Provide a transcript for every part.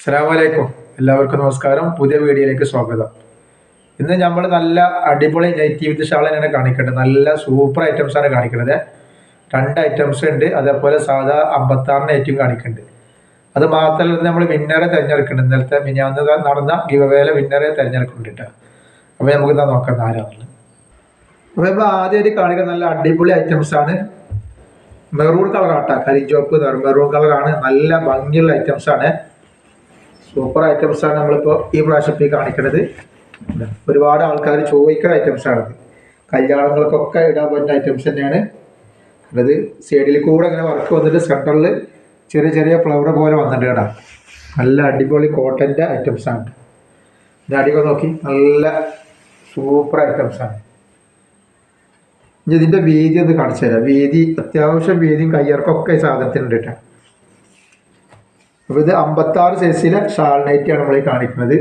അസ്സലാമലൈക്കും. എല്ലാവർക്കും നമസ്കാരം. പുതിയ വീഡിയോയിലേക്ക് സ്വാഗതം. ഇന്ന് നമ്മൾ നല്ല അടിപൊളി നൈറ്റ് ഷാൾ തന്നെയാണ് കാണിക്കേണ്ടത്. നല്ല സൂപ്പർ ഐറ്റംസ് ആണ് കാണിക്കുന്നത് രണ്ട് ഐറ്റംസ് ഉണ്ട്. അതേപോലെ സാധാ അമ്പത്താറ് നൈറ്റും കാണിക്കുന്നുണ്ട് അത് മാത്രമല്ല നമ്മൾ വിന്നറെ തിരഞ്ഞെടുക്കുന്നുണ്ട് ഇന്നലത്തെ മിനിയാന്ന് നടന്ന ഗിവവേല വിന്നറെ തിരഞ്ഞെടുക്കുന്നുണ്ട് അപ്പോൾ നമുക്ക് ഇതാ നോക്കാം ആരാന്നുള്ളത്. അപ്പോൾ ഇപ്പോൾ ആദ്യമായിട്ട് കാണിക്കുന്ന നല്ല അടിപൊളി ഐറ്റംസ് ആണ്. മെറൂൺ ആട്ടാ. കരിഞ്ചോപ്പ് മെറൂൺ കളറാണ് നല്ല ഭംഗിയുള്ള ഐറ്റംസ് ആണ്. സൂപ്പർ ഐറ്റംസ് ആണ് നമ്മളിപ്പോൾ ഈ പ്രാവശ്യത്തിൽ കാണിക്കുന്നത് ഒരുപാട് ആൾക്കാർ ചോദിക്കുന്ന ഐറ്റംസ് ആണത് കല്യാണങ്ങൾക്കൊക്കെ ഇടാൻ പറ്റുന്ന ഐറ്റംസ് തന്നെയാണ്. അത് സൈഡിൽ കൂടെ അങ്ങനെ വർക്ക് വന്നിട്ട് സെന്ററിൽ ചെറിയ ചെറിയ ഫ്ലവർ പോലെ വന്നിട്ട് കേട്ടോ. നല്ല അടിപൊളി കോട്ടന്റെ ഐറ്റംസ് ആണ്. ഇത് അടികൾ നോക്കി. നല്ല സൂപ്പർ ഐറ്റംസ് ആണ്. ഇനി ഇതിന്റെ വീതി ഒന്ന് കാണിച്ചു തരാം. വീതി അത്യാവശ്യം വീതിയും കയ്യർക്കൊക്കെ സാധനത്തിനുണ്ട് കേട്ടോ. അപ്പോൾ ഇത് അമ്പത്താറ് സൈസിലെ ഷാൾ നൈറ്റിയാണ് നമ്മൾ കാണിക്കുന്നത്.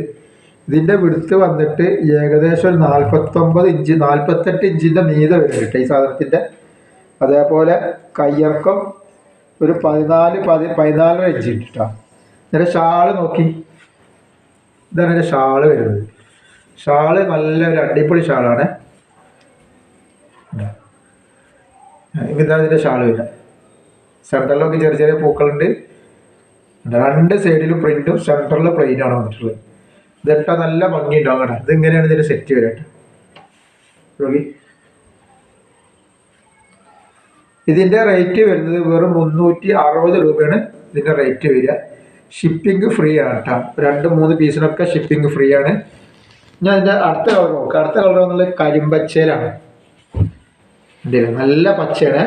ഇതിന്റെ വിടുത്ത് വന്നിട്ട് ഏകദേശം ഒരു നാൽപ്പത്തൊമ്പത് ഇഞ്ച് നാൽപ്പത്തെട്ട് ഇഞ്ചിന്റെ മീതെ വരും കേട്ടോ ഈ സാധനത്തിന്റെ. അതേപോലെ കയ്യിറക്കം ഒരു പതിനാല് പതി പതിനാലര ഇഞ്ച് ഉണ്ട് കേട്ടോ. ഇതിന്റെ ഷാൾ നോക്കി. ഇതാണ് എന്റെ ഷാൾ വരുന്നത്. ഷാൾ നല്ല ഒരു അടിപൊളി ഷാളാണ്. ഇതാണ് ഇതിന്റെ ഷാൾ വരിക സെന്ററിലൊക്കെ ചെറിയ ചെറിയ പൂക്കളുണ്ട്. രണ്ട് സൈഡിലും പ്രിന്റും സെന്ററിൽ പ്ലെയിൻ ആണ് വന്നിട്ടുള്ളത്. ഇതിട്ട നല്ല ഭംഗി ഉണ്ടാവും കേട്ടോ ഇതിങ്ങനെയാണ് ഇതിന്റെ സെറ്റ് വരട്ടെ ഇതിന്റെ റേറ്റ് വരുന്നത് വെറും മുന്നൂറ്റി അറുപത് രൂപയാണ് ഇതിന്റെ റേറ്റ് വരിക. ഷിപ്പിംഗ് ഫ്രീ ആണ് കേട്ടോ. രണ്ട് മൂന്ന് പീസിനൊക്കെ ഷിപ്പിംഗ് ഫ്രീ ആണ്. ഞാൻ ഇതിന്റെ അടുത്ത കളർ നോക്കാം. അടുത്ത കളർ എന്നുള്ളത് കരിമ്പച്ചേലാണ്. നല്ല പച്ചയാണ്.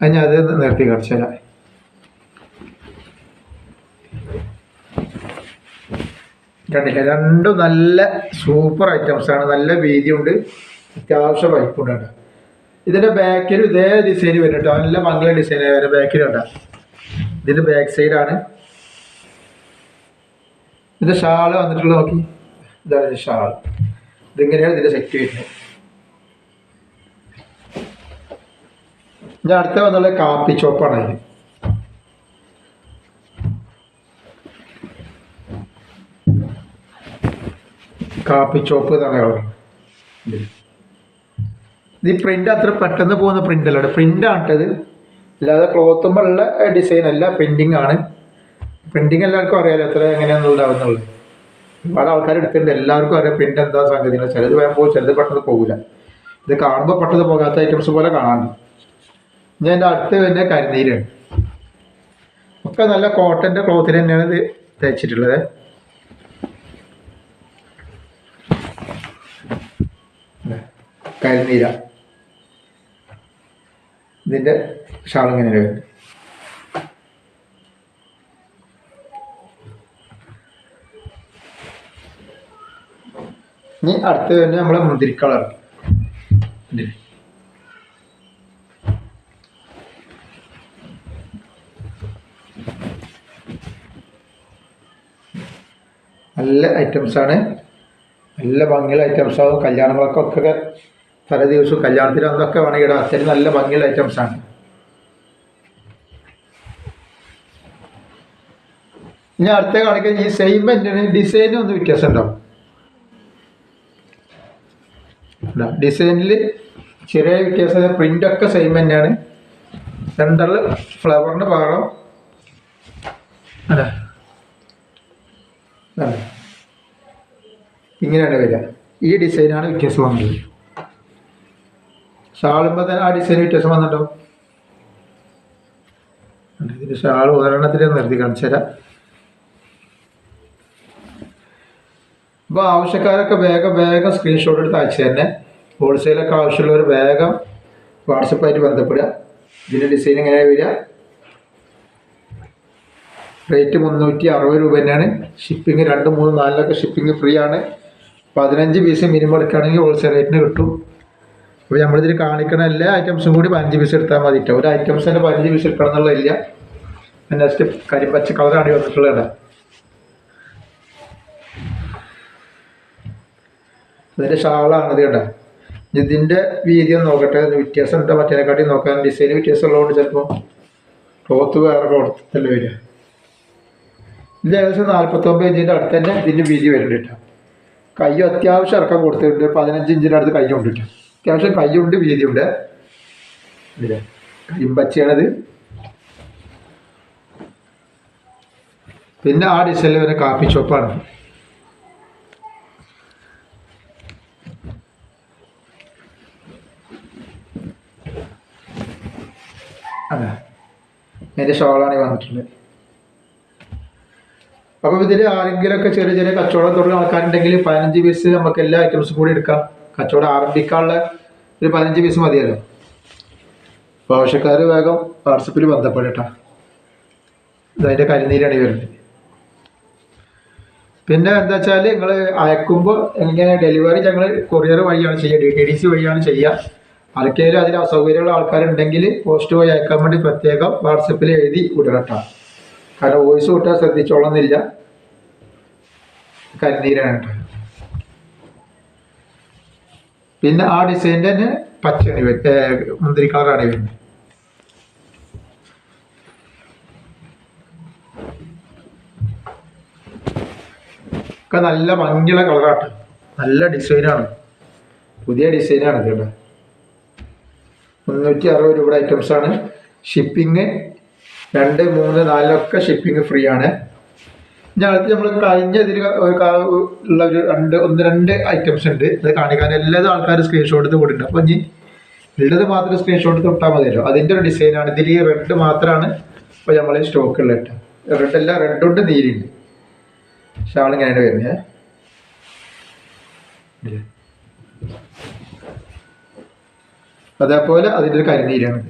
ഞാൻ അത് നിർത്തി കാണിച്ചു തരാം കണ്ടില്ല. രണ്ടും നല്ല സൂപ്പർ ഐറ്റംസ് ആണ്. നല്ല വീതിയുണ്ട്. അത്യാവശ്യം വൈപ്പുണ്ട് കേട്ടോ ഇതിന്റെ ബാക്കിൽ ഇതേ ഡിസൈൻ വരും കേട്ടോ നല്ല മംഗള ഡിസൈൻ വരെ ബാക്കിലും കേട്ടോ ഇതിന്റെ ബാക്ക് സൈഡാണ് ഇതിന്റെ ഷാൾ വന്നിട്ടുള്ള നോക്കി. ഇതാണ് ഇതിന്റെ ഷാൾ ഇതിങ്ങനെയാണ് ഇതിന്റെ സെറ്റ് വരുന്നത്. ഞാൻ അടുത്ത വന്നുള്ള കാപ്പി ചോപ്പാണ് അതിന് കാപ്പി ചോപ്പ് എന്നാണ് കളർ ഈ പ്രിന്റ് അത്ര പെട്ടെന്ന് പോകുന്ന പ്രിന്റ് അല്ല പ്രിന്റ് ആണിട്ടത് അല്ലാതെ ക്ലോത്തുമ്പോഴുള്ള ഡിസൈൻ അല്ല പ്രിന്റിങ് ആണ്. പ്രിന്റിങ് എല്ലാവർക്കും അറിയാലോ എത്ര എങ്ങനെയാണെന്നുണ്ടാവുന്നുള്ളത് ഒരുപാട് ആൾക്കാർ എടുത്തിട്ടുണ്ട്. എല്ലാവർക്കും അറിയാം പ്രിന്റ് എന്താ സംഗതി ചിലത് വേഗം പോകും ചിലത് പെട്ടെന്ന് പോകില്ല ഇത് കാണുമ്പോൾ പെട്ടെന്ന് പോകാത്ത ഐറ്റംസ് പോലെ കാണാനുണ്ട്. ഞാൻ എന്റെ അടുത്ത് തന്നെ കരിനീരാണ്. ഒക്കെ നല്ല കോട്ടന്റെ ക്ലോത്തിൽ തന്നെയാണ് ഇത് തയ്ച്ചിട്ടുള്ളത് കരിനീര ഇതിന്റെ ഷാളിങ്ങനെ വരും ഇനി അടുത്ത് തന്നെ നമ്മളെ മുന്തിരി കളർ നല്ല ഐറ്റംസ് ആണ് നല്ല ഭംഗിയുള്ള ഐറ്റംസ് ആവും കല്യാണങ്ങൾക്കൊക്കെ പല ദിവസവും കല്യാണത്തിന് അന്നൊക്കെ വേണമെങ്കിൽ അത്രയും നല്ല ഭംഗിയുള്ള ഐറ്റംസ് ആണ്. ഇനി അടുത്ത കാണിക്കാൻ ഈ സെയിം പെന്റിന് ഡിസൈനും ഒന്ന് വ്യത്യാസം ഉണ്ടാവും ഡിസൈനിൽ ചെറിയ വ്യത്യാസം പ്രിന്റ് ഒക്കെ സെയിം തന്നെയാണ്. സെന്ററിൽ ഫ്ലവറിന് പകരം അല്ലേ ഇങ്ങനെയാണ് വരിക. ഈ ഡിസൈനാണ് വ്യത്യാസം വന്നത്. ഷാളുമ്പോൾ തന്നെ ആ ഡിസൈൻ വ്യത്യാസം വന്നിട്ടോ? ഇതിന്റെ ഷാൾ ഉദാഹരണത്തിൽ നിർത്തി കാണിച്ചു തരാം. അപ്പോൾ ആവശ്യക്കാരൊക്കെ വേഗം വേഗം സ്ക്രീൻഷോട്ട് എടുത്ത് അയച്ചു തന്നെ. ഹോൾസെയിലൊക്കെ ആവശ്യമുള്ളവർ വേഗം വാട്സപ്പായിട്ട് ബന്ധപ്പെടുക. ഇതിന്റെ ഡിസൈൻ എങ്ങനെയാണ് വരിക? റേറ്റ് മുന്നൂറ്റി അറുപത് രൂപ തന്നെയാണ്. ഷിപ്പിംഗ് രണ്ട് മൂന്ന് നാലിലൊക്കെ ഷിപ്പിംഗ് ഫ്രീ ആണ്. പതിനഞ്ച് പീസ് മിനിമം എടുക്കുകയാണെങ്കിൽ ഹോൾസെയിൽ റേറ്റിന് കിട്ടും. അപ്പോൾ നമ്മളിതിൽ കാണിക്കണ എല്ലാ ഐറ്റംസും കൂടി പതിനഞ്ച് പീസ് എടുത്താൽ മതി ഒരു ഐറ്റംസ് തന്നെ പതിനഞ്ച് പീസ് എടുക്കണം എന്നുള്ളതില്ല നെക്സ്റ്റ് കരിപ്പച്ച കളറാണ് വന്നിട്ടുള്ളത് ഇതിന്റെ ഷാളാണ് ഇത് കേട്ടോ ഇതിന്റെ വീതി ഒന്ന് നോക്കട്ടെ. വ്യത്യാസം ഉണ്ടോ? മറ്റേനെക്കാട്ടി നോക്കാൻ ഡിസൈൻ വ്യത്യാസം ഉള്ളതുകൊണ്ട് ചിലപ്പോൾ ക്ലോത്ത് വേറെ കൊടുത്തല്ലേ വരിക. ഇത് ഏകദേശം നാൽപ്പത്തൊമ്പത് ഇഞ്ചിന്റെ അടുത്ത് തന്നെ ഇതിന് വീതി വരുന്നുണ്ട് കേട്ടോ കൈ അത്യാവശ്യം ഇറക്കം കൊടുത്തിട്ടുണ്ട്. പതിനഞ്ച് ഇഞ്ചിന്റെ അടുത്ത് കൈ ഉണ്ട് കേട്ടോ അത്യാവശ്യം കൈയുണ്ട് വീതിയുണ്ട്. ഇല്ലേ കരിമ്പച്ചയാണത് പിന്നെ ആ ഡിസൈനിൽ വരെ കാപ്പി ചോപ്പാണ് അതെ. എന്റെ ഷോളാണ് വന്നിട്ടുണ്ട് അപ്പോൾ ഇതിൽ ആരെങ്കിലുമൊക്കെ ചെറിയ ചെറിയ കച്ചവടം തുടങ്ങിയ ആൾക്കാരുണ്ടെങ്കിൽ പതിനഞ്ച് പീസ് നമുക്ക് എല്ലാ ഐറ്റംസും കൂടി എടുക്കാം. കച്ചവടം ആരംഭിക്കാനുള്ള ഒരു പതിനഞ്ച് പീസ് മതിയല്ലോ. അപ്പോൾ ആവശ്യക്കാർ വേഗം വാട്സപ്പിൽ ബന്ധപ്പെടട്ടെ. ഇതതിന്റെ കരിനീരാണ് വരുന്നത്. പിന്നെ എന്താ വെച്ചാൽ നിങ്ങൾ അയക്കുമ്പോൾ എങ്ങനെ ഡെലിവറി? ഞങ്ങൾ കൊറിയർ വഴിയാണ് ചെയ്യുക ഡി ടി ഡി സി വഴിയാണ് ചെയ്യുക ആർക്കെങ്കിലും അതിൽ അസൗകര്യമുള്ള ആൾക്കാരുണ്ടെങ്കിൽ പോസ്റ്റ് വഴി അയക്കാൻ വേണ്ടി പ്രത്യേകം വാട്സപ്പിൽ എഴുതി വിടണട്ടോ. കാരണം വോയിസ് വിട്ടാൽ ശ്രദ്ധിച്ചോളന്നില്ല. കരിനീരാണ് കേട്ടോ. പിന്നെ ആ ഡിസൈന്റെ തന്നെ പച്ചയാണ് മുന്തിരി കളറാണ് വരുന്നത് ഒക്കെ നല്ല ഭംഗിയുള്ള കളറാട്ട്. നല്ല ഡിസൈനാണ്. പുതിയ ഡിസൈനാണ് കേട്ടോ. മുന്നൂറ്റി അറുപത് രൂപയുടെ ഐറ്റംസ് ആണ് ഷിപ്പിംഗ് രണ്ട് മൂന്ന് നാലിലൊക്കെ ഷിപ്പിംഗ് ഫ്രീ ആണ്. അടുത്ത് നമ്മൾ കഴിഞ്ഞ ഇതിൽ ഉള്ള ഒരു രണ്ട് ഒന്ന് രണ്ട് ഐറ്റംസ് ഉണ്ട്. അത് കാണിക്കാൻ എല്ലാ ആൾക്കാർ സ്ക്രീൻഷോട്ട് എടുത്ത് കൊടുക്കുന്നുണ്ട് അപ്പോൾ ഇനി ഉള്ളത് മാത്രം സ്ക്രീൻഷോട്ട് തൊട്ടാൽ മതിയല്ലോ. അതിന്റെ ഒരു ഡിസൈനാണ് ഇതിൽ ഈ റെഡ് മാത്രമാണ് ഇപ്പോൾ നമ്മൾ സ്റ്റോക്ക് ഉള്ളത് റെഡ് അല്ല റെഡ് ഉണ്ട് നീലുണ്ട് ഷാൾ ഇങ്ങനെയാണ് വരുന്നത് അതേപോലെ അതിന്റെ ഒരു കരിനീരാണ്.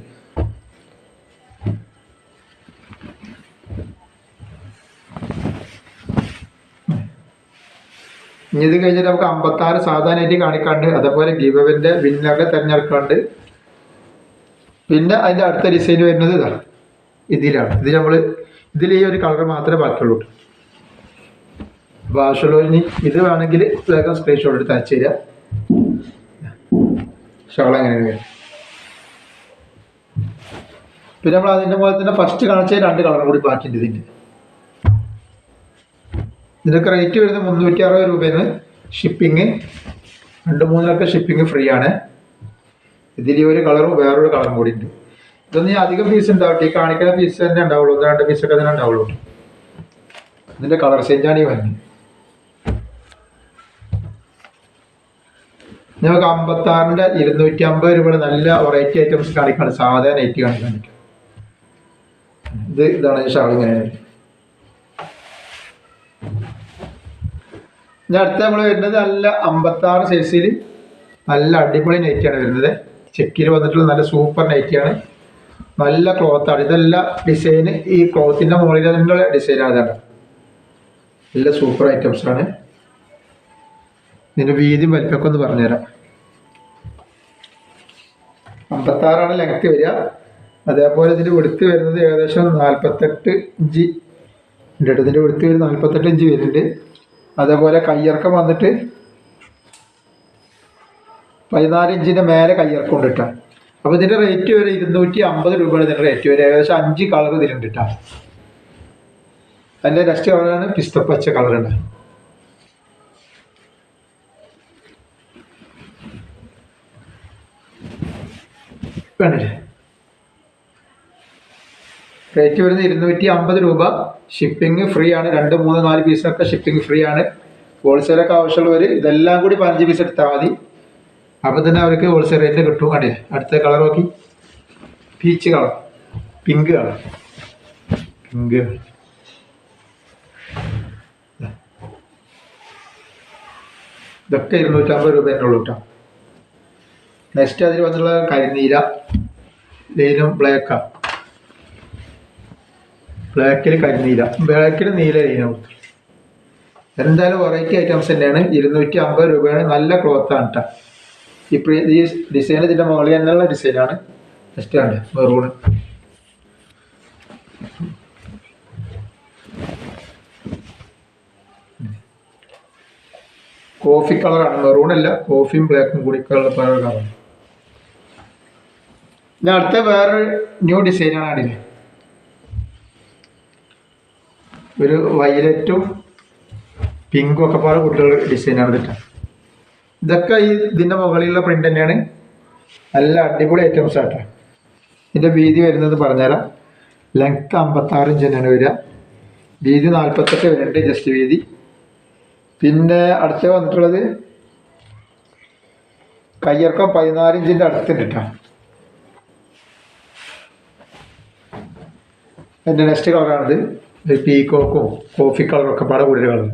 ഇനി ഇത് കഴിഞ്ഞിട്ട് നമുക്ക് അമ്പത്താറ് സാധാരണയായിട്ട് കാണിക്കാണ്ട് അതേപോലെ ഗീവവിന്റെ വിന്നൊക്കെ തിരഞ്ഞെടുക്കാണ്ട്. പിന്നെ അതിന്റെ അടുത്ത ഡിസൈൻ വരുന്നത് ഇതാണ് ഇതിലാണ്. ഇത് നമ്മൾ ഇതിൽ ഈ ഒരു കളർ മാത്രമേ ബാക്കിയുള്ളൂ. ഭാഷയുള്ള ഇനി ഇത് വേണമെങ്കിൽ വേഗം സ്ക്രീൻഷോട്ട് എടുത്ത് അയച്ചു തരിക. ഷോൾ എങ്ങനെയാണ് പിന്നെ നമ്മൾ അതിന്റെ പോലെ തന്നെ ഫസ്റ്റ് കാണിച്ച രണ്ട് കളറും കൂടി ബാക്കിയുണ്ട് ഇതിന്റെ. ഇതിനൊക്കെ റേറ്റ് വരുന്നത് മുന്നൂറ്റി അറുപത് രൂപയാണ്. ഷിപ്പിംഗ് രണ്ട് മൂന്നിലൊക്കെ ഷിപ്പിംഗ് ഫ്രീ ആണ്. ഇതിൽ ഒരു കളറും വേറൊരു കളറും കൂടി ഉണ്ട് ഇതൊന്നും അധികം പീസ് ഉണ്ടാവട്ടെ ഈ കാണിക്കുന്ന പീസ് തന്നെ ഉണ്ടാവുള്ളൂ. ഒന്ന് രണ്ട് പീസൊക്കെ തന്നെ ഉണ്ടാവുള്ളൂ. ഇതിന്റെ കളർ ചേഞ്ചാണ് ഈ വരുന്നത്. നമുക്ക് അമ്പത്താറിന്റെ ഇരുന്നൂറ്റി അമ്പത് രൂപയുടെ നല്ല വെറൈറ്റി ഐറ്റംസ് കാണിക്കാണ് സാധാരണ ഐറ്റി കാണിക്കാൻ പറ്റും. ഇത് ഇതാണ് ഷാൾ ഇങ്ങനെ ഇനി അടുത്ത നമ്മൾ വരുന്നത് നല്ല അമ്പത്താറ് സൈസിൽ നല്ല അടിപൊളി നൈറ്റിയാണ് വരുന്നത്. ചെക്കിൽ വന്നിട്ടുള്ള നല്ല സൂപ്പർ നൈറ്റിയാണ് നല്ല ക്ലോത്താണ് ഇതെല്ലാം ഡിസൈന് ഈ ക്ലോത്തിന്റെ മുകളിൽ തന്നെയുള്ള ഡിസൈനാണ് ഇതാണ്. നല്ല സൂപ്പർ ഐറ്റംസ് ആണ്. ഇതിന്റെ വീതി വലിപ്പമൊക്കെ ഒന്ന് പറഞ്ഞുതരാം. അമ്പത്താറാണ് ലെങ്ത് വരിക. അതേപോലെ ഇതിന്റെ വെടുത്ത് വരുന്നത് ഏകദേശം നാൽപ്പത്തെട്ട് ഇഞ്ച്. ഉണ്ട് ഇതിന്റെ വെടുത്ത് വരുന്നത് നാൽപ്പത്തെട്ട് ഇഞ്ച് വരുന്നുണ്ട്. അതേപോലെ കയ്യിറക്കം വന്നിട്ട് പതിനാല് ഇഞ്ചിന്റെ മേലെ കയ്യിറക്കം ഉണ്ട് കേട്ടോ അപ്പോൾ ഇതിന്റെ റേറ്റ് വരെ ഇരുന്നൂറ്റി അമ്പത് രൂപയാണ് ഇതിന്റെ റേറ്റ് വരെ ഏകദേശം അഞ്ച് കളർ ഇതിലുണ്ട് കേട്ടോ അതിന്റെ നെക്സ്റ്റ് കളറാണ് പിസ്തപ്പച്ച കളറുണ്ട് വേണ്ടല്ലേ റേറ്റ് വരുന്നത് ഇരുന്നൂറ്റി അമ്പത് രൂപ. ഷിപ്പിംഗ് ഫ്രീ ആണ്. രണ്ട് മൂന്ന് നാല് പീസൊക്കെ ഷിപ്പിംഗ് ഫ്രീ ആണ്. ഹോൾസെയിലൊക്കെ ആവശ്യമുള്ളവർ ഇതെല്ലാം കൂടി പതിനഞ്ച് പീസ് എടുത്താൽ മതി. അപ്പോൾ തന്നെ അവർക്ക് ഹോൾസെയിൽ റേറ്റിൽ കിട്ടും. കണ്ടേ അടുത്ത കളർ നോക്കി. Peach colour pink colour pink ഇതൊക്കെ ഇരുന്നൂറ്റമ്പത് രൂപ തന്നെ ഉള്ളൂ കേട്ടോ നെക്സ്റ്റ് അതിൽ വന്നുള്ള കരിനീര ലൈനും ബ്ലാക്കാണ് ബ്ലാക്കിൽ കരിനീല. ബ്ലാക്കിൽ നീല ലൈനാണ് എന്തായാലും വെറൈറ്റി ഐറ്റംസ് തന്നെയാണ്. ഇരുന്നൂറ്റി അമ്പത് രൂപയാണ്. നല്ല ക്ലോത്താണ് കേട്ടോ ഈ ഡിസൈൻ ഇതിന്റെ മുകളിൽ തന്നെയുള്ള ഡിസൈനാണ് നെക്സ്റ്റ് ആണ്. മെറൂൺ കോഫി കളറാണ് മെറൂൺ അല്ല. കോഫിയും ബ്ലാക്കും കൂടി കളർ കളറാണ് ഇനി അടുത്ത വേറൊരു ന്യൂ ഡിസൈനാണ് അതിൽ ഒരു വയലറ്റും പിങ്കും ഒക്കെ പാടെ കുട്ടികൾ ഡിസൈനാണ് ഇതിട്ട ഇതൊക്കെ ഈ ഇതിന്റെ മുകളിലുള്ള പ്രിന്റ് തന്നെയാണ്. നല്ല അടിപൊളി ഐറ്റംസ് ആട്ടോ. ഇതിന്റെ വീതി വരുന്നത് പറഞ്ഞുതരാം. ലെങ്ത് അമ്പത്താറ് ഇഞ്ച് തന്നെയാണ് വരിക. വീതി നാൽപ്പത്തെട്ട് വരുന്നുണ്ട് ജസ്റ്റ് വീതി. പിന്നെ അടുത്ത വന്നിട്ടുള്ളത് കയ്യിറക്കം പതിനാല് ഇഞ്ചിന്റെ അടുത്തുണ്ട് കേട്ടോ എന്റെ നെക്സ്റ്റ് കളറാണിത് പീക്കോക്കും കോഫി കളറൊക്കെ പാടെ കൂടിയ കളർ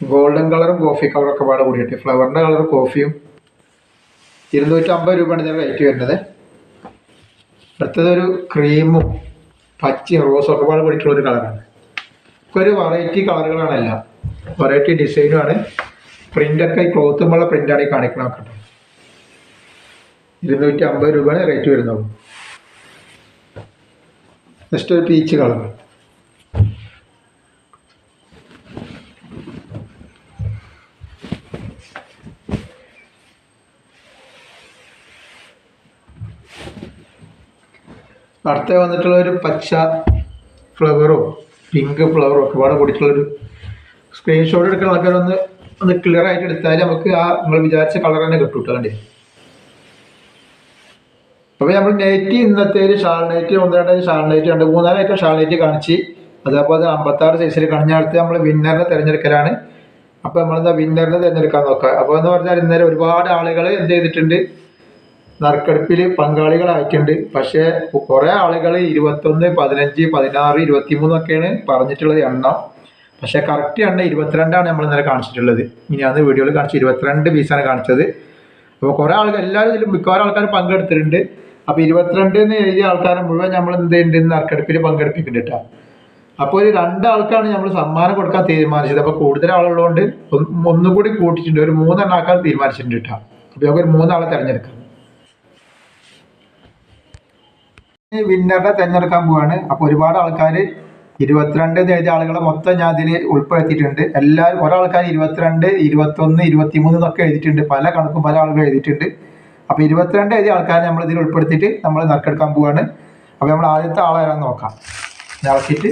ഗോൾഡൻ കളറും കോഫി കളറൊക്കെ പാടെ കൂടിയിട്ട് ഫ്ലവറിന്റെ കളർ കോഫിയും ഇരുന്നൂറ്റമ്പത് രൂപയാണ് ഇതിന് റേറ്റ് വരുന്നത്. അടുത്തതൊരു ക്രീമും പച്ചയും റോസും ഒക്കെ പാടെ കൂടിയിട്ടുള്ള ഒരു കളറാണ് ഇപ്പോൾ ഒരു വെറൈറ്റി കളറുകളാണല്ല വെറൈറ്റി ഡിസൈനുമാണ് പ്രിന്റൊക്കെ ക്ലോത്തുമുള്ള പ്രിന്റാണ് ഈ കാണിക്കണമൊക്കെ ഇരുന്നൂറ്റി അമ്പത് രൂപയാണ് റേറ്റ് വരുന്നത് നെക്സ്റ്റ് ഒരു പീച്ച് കളർ അടുത്ത വന്നിട്ടുള്ള ഒരു പച്ച ഫ്ലവറോ പിങ്ക് ഫ്ലവറോ ഒക്കെ പാടെ കൂടിയിട്ടുള്ളൊരു സ്ക്രീൻഷോട്ട് എടുക്കുന്ന ആൾക്കാരൊന്ന് ഒന്ന് ക്ലിയർ ആയിട്ട് എടുത്താൽ നമുക്ക് ആ നമ്മൾ വിചാരിച്ച കളർ തന്നെ കിട്ടും കേട്ടോ അപ്പോൾ നമ്മൾ നെറ്റി ഇന്നത്തെ ഒരു ഷാൾ നൈറ്റ് ഒന്ന് രണ്ട് ഷാൾ നൈറ്റ് രണ്ട് മൂന്നാലായിട്ട് ഷാൾ നൈറ്റ് കാണിച്ച് അതേപോലെ അമ്പത്താറ് സൈസിൽ കാണിഞ്ഞ അടുത്ത് നമ്മൾ വിന്നറിനെ തിരഞ്ഞെടുക്കലാണ്. അപ്പോൾ നമ്മളെന്താ വിന്നറിനെ തിരഞ്ഞെടുക്കാൻ നോക്കുക. അപ്പോൾ എന്ന് പറഞ്ഞാൽ ഇന്നലെ ഒരുപാട് ആളുകൾ എന്ത് ചെയ്തിട്ടുണ്ട്? നറുക്കെടുപ്പിൽ പങ്കാളികളായിട്ടുണ്ട്. പക്ഷേ കുറേ ആളുകൾ ഇരുപത്തൊന്ന് പതിനഞ്ച് പതിനാറ് ഇരുപത്തിമൂന്നൊക്കെയാണ് പറഞ്ഞിട്ടുള്ളത് എണ്ണം. പക്ഷേ കറക്റ്റ് എണ്ണം ഇരുപത്തിരണ്ടാണ് നമ്മൾ ഇന്നലെ കാണിച്ചിട്ടുള്ളത്. ഇനി അന്ന് വീഡിയോയിൽ കാണിച്ച് ഇരുപത്തിരണ്ട് പീസാണ് കാണിച്ചത്. അപ്പോൾ കുറേ ആൾക്കാർ എല്ലാവരും ഇതിലും മിക്കവാറും ആൾക്കാർ പങ്കെടുത്തിട്ടുണ്ട്. അപ്പോൾ ഇരുപത്തിരണ്ട് എന്ന് എഴുതിയ ആൾക്കാരെ മുഴുവൻ നമ്മൾ എന്ത് ചെയ്യുന്നുണ്ട്? നറുക്കെടുപ്പിൽ പങ്കെടുപ്പിക്കുന്നുണ്ട് അപ്പോൾ ഒരു രണ്ടാൾക്കാണ് നമ്മൾ സമ്മാനം കൊടുക്കാൻ തീരുമാനിച്ചത്. അപ്പോൾ കൂടുതൽ ആളുള്ളതുകൊണ്ട് ഒന്ന് കൂടി കൂട്ടിയിട്ടുണ്ട്. ഒരു മൂന്നെണ്ണം ആക്കാൻ തീരുമാനിച്ചിട്ടുണ്ട് കേട്ടോ അപ്പോൾ നമുക്ക് ഒരു മൂന്നാളെ തിരഞ്ഞെടുക്കാം. വിന്നറിനെ തിരഞ്ഞെടുക്കാൻ പോവാണ്. അപ്പോൾ ഒരുപാട് ആൾക്കാർ ഇരുപത്തിരണ്ട് എന്ന് എഴുതിയ ആളുകളെ മൊത്തം ഞാൻ ഇതിൽ ഉൾപ്പെടുത്തിയിട്ടുണ്ട്. എല്ലാവരും ഒരാൾക്കാർ ഇരുപത്തിരണ്ട് ഇരുപത്തൊന്ന് ഇരുപത്തിമൂന്ന് എന്നൊക്കെ എഴുതിയിട്ടുണ്ട്. പല കണക്കും പല ആളുകൾ എഴുതിയിട്ടുണ്ട്. അപ്പോൾ ഇരുപത്തിരണ്ട് എഴുതിയ ആൾക്കാരെ നമ്മൾ ഇതിൽ ഉൾപ്പെടുത്തിയിട്ട് നമ്മൾ നറുക്കെടുക്കാൻ പോവാണ്. അപ്പോൾ നമ്മൾ ആദ്യത്തെ ആളെ ആരാന്ന് നോക്കാം. ഇറക്കിയിട്ട്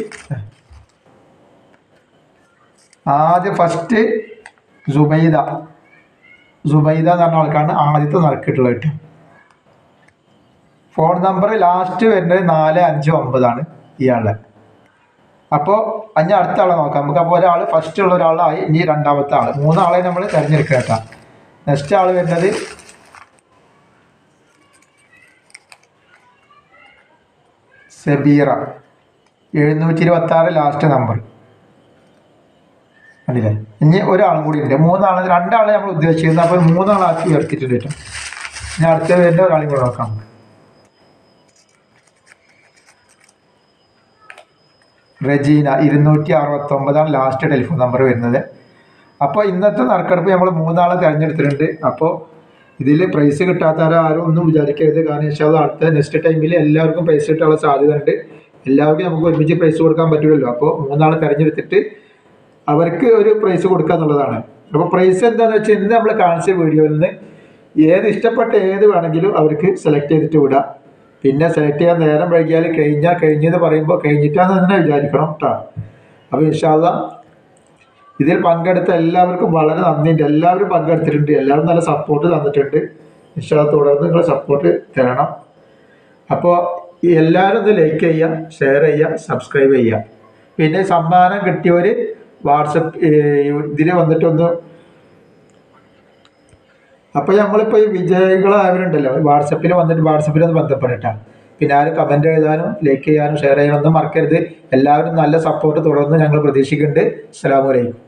ആദ്യം ഫസ്റ്റ് സുബൈദ. സുബൈദ എന്ന് പറഞ്ഞ ആൾക്കാണ് ആദ്യത്തെ നറുക്കിട്ടുള്ളത് കേട്ടോ. ഫോൺ നമ്പർ ലാസ്റ്റ് വരുന്നത് നാല് അഞ്ച് ഒമ്പതാണ് ഇയാളുടെ അപ്പോൾ അഞ്ഞ അടുത്ത ആളെ നോക്കാം. നമുക്ക് അപ്പോൾ ഒരാൾ ഫസ്റ്റ് ഉള്ള ഒരാളായി ഇനി രണ്ടാമത്തെ ആൾ മൂന്നാളെ നമ്മൾ തിരഞ്ഞെടുക്കുക കേട്ടോ. നെക്സ്റ്റ് ആൾ വരുന്നത് സെബീറ. എഴുന്നൂറ്റി ഇരുപത്തി ആറ് ലാസ്റ്റ് നമ്പർ കണ്ടില്ലേ ഇനി ഒരാളും കൂടി ഉണ്ട്. മൂന്നാളെ രണ്ടാളെ നമ്മൾ ഉദ്ദേശിച്ചിരുന്നത് അപ്പോൾ മൂന്നാളാക്കി ഉയർത്തിയിട്ടുണ്ട് കേട്ടോ. ഇനി അടുത്ത വരുന്ന ഒരാളെയും കൂടെ നോക്കാം. റജീന ഇരുന്നൂറ്റി അറുപത്തൊമ്പതാണ് ലാസ്റ്റ് ടെലിഫോൺ നമ്പർ വരുന്നത്. അപ്പോൾ ഇന്നത്തെ നറുക്കെടുപ്പ് നമ്മൾ മൂന്നാളെ തിരഞ്ഞെടുത്തിട്ടുണ്ട്. അപ്പോൾ ഇതിൽ പ്രൈസ് കിട്ടാത്തവരെ ആരും ഒന്നും വിചാരിക്കരുത്. കാരണം വെച്ചാൽ അടുത്ത നെക്സ്റ്റ് ടൈമിൽ എല്ലാവർക്കും പ്രൈസ് കിട്ടാനുള്ള സാധ്യത ഉണ്ട് എല്ലാവർക്കും നമുക്ക് ഒരുമിച്ച് പ്രൈസ് കൊടുക്കാൻ പറ്റില്ലല്ലോ അപ്പോൾ മൂന്നാളെ തിരഞ്ഞെടുത്തിട്ട് അവർക്ക് ഒരു പ്രൈസ് കൊടുക്കുക എന്നുള്ളതാണ്. അപ്പോൾ പ്രൈസ് എന്താണെന്ന് വെച്ചാൽ ഇന്ന് നമ്മൾ കാണിച്ച വീഡിയോയിൽ നിന്ന് ഏത് ഇഷ്ടപ്പെട്ട ഏത് വേണമെങ്കിലും അവർക്ക് സെലക്ട് ചെയ്തിട്ട് വിടാം. പിന്നെ സെലക്ട് ചെയ്യാൻ നേരം വൈകിയാൽ കഴിഞ്ഞാൽ കഴിഞ്ഞെന്ന് പറയുമ്പോൾ കഴിഞ്ഞിട്ടാന്ന് തന്നെ വിചാരിക്കണം കേട്ടോ അപ്പോൾ ഇൻഷാല്ല ഇതിൽ പങ്കെടുത്ത എല്ലാവർക്കും വളരെ നന്ദിയുണ്ട്. എല്ലാവരും പങ്കെടുത്തിട്ടുണ്ട്. എല്ലാവരും നല്ല സപ്പോർട്ട് തന്നിട്ടുണ്ട്. ഇൻഷാല്ല തുടർന്ന് നിങ്ങൾ സപ്പോർട്ട് തരണം. അപ്പോൾ എല്ലാവരും ഒന്ന് ലൈക്ക് ചെയ്യുക ഷെയർ ചെയ്യുക സബ്സ്ക്രൈബ് ചെയ്യുക. പിന്നെ സമ്മാനം കിട്ടിയവർ വാട്സപ്പ് ഇതിൽ വന്നിട്ടൊന്ന് അപ്പോൾ നമ്മളിപ്പോൾ ഈ വിജയികളായവരുണ്ടല്ലോ. വാട്സപ്പിൽ വന്നിട്ട് വാട്സപ്പിൽ ഒന്ന് ബന്ധപ്പെട്ടിട്ടാണ് പിന്നെ ആരും കമന്റ് എഴുതാനും ലൈക്ക് ചെയ്യാനും ഷെയർ ചെയ്യാനും ഒന്നും മറക്കരുത്. എല്ലാവരും നല്ല സപ്പോർട്ട് തുടർന്ന് ഞങ്ങൾ പ്രതീക്ഷിക്കുന്നുണ്ട്. അസ്സാം വലൈക്കും